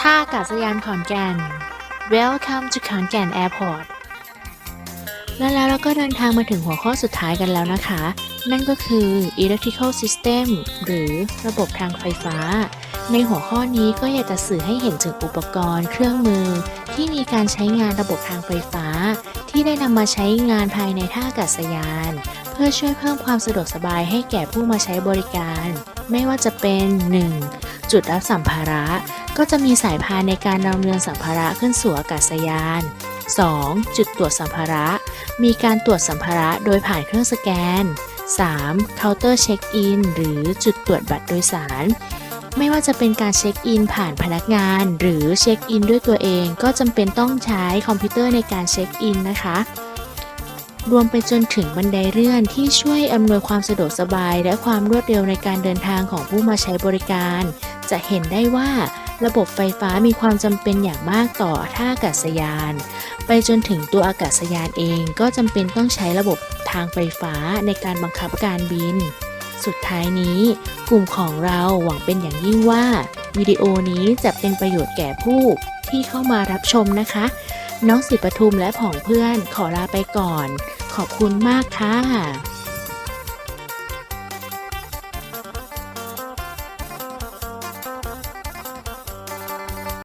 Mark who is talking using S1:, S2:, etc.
S1: ท่าอากาศยานขอนแก่น Welcome to ขอนแก่น Airport และแล้วเราก็เดินทางมาถึงหัวข้อสุดท้ายกันแล้วนะคะ นั่นก็คือ Electrical System หรือระบบทางไฟฟ้า ในหัวข้อนี้ก็อยากจะสื่อให้เห็นถึงอุปกรณ์เครื่องมือ ที่มีการใช้งานระบบทางไฟฟ้า ที่ได้นำมาใช้งานภายในท่าอากาศยาน เพื่อช่วยเพิ่มความสะดวกสบายให้แก่ผู้มาใช้บริการ ไม่ว่าจะเป็น 1. จุดรับสัมภาระ ก็จะมีสายพานในการนำเรือนสัมภาระขึ้นสู่อากาศยาน 2. จุดตรวจสัมภาระ มีการตรวจสัมภาระโดยผ่านเครื่องสแกน 3. เคาน์เตอร์เช็คอินหรือจุดตรวจบัตรโดยสาร ไม่ว่าจะเป็นการเช็คอินผ่านพนักงาน หรือเช็คอินด้วยตัวเองก็จำเป็นต้องใช้คอมพิวเตอร์ในการเช็คอินนะคะรวมไปจนถึงบันไดเลื่อนที่ช่วยอำนวยความสะดวกสบาย และความรวดเร็วในการเดินทางของผู้มาใช้บริการ จะเห็นได้ว่าระบบไฟฟ้ามีความจำเป็นอย่างมากต่อท่าอากาศยาน ไปจนถึงตัวอากาศยานเองก็จำเป็นต้องใช้ระบบทางไฟฟ้าในการบังคับการบิน สุดท้ายนี้ กลุ่มของเราหวังเป็นอย่างยิ่งว่าวิดีโอนี้จะเป็นประโยชน์แก่ผู้ที่เข้ามารับชมนะคะ น้องสิปทุมและผองเพื่อนขอลาไปก่อน ขอบคุณมากค่ะ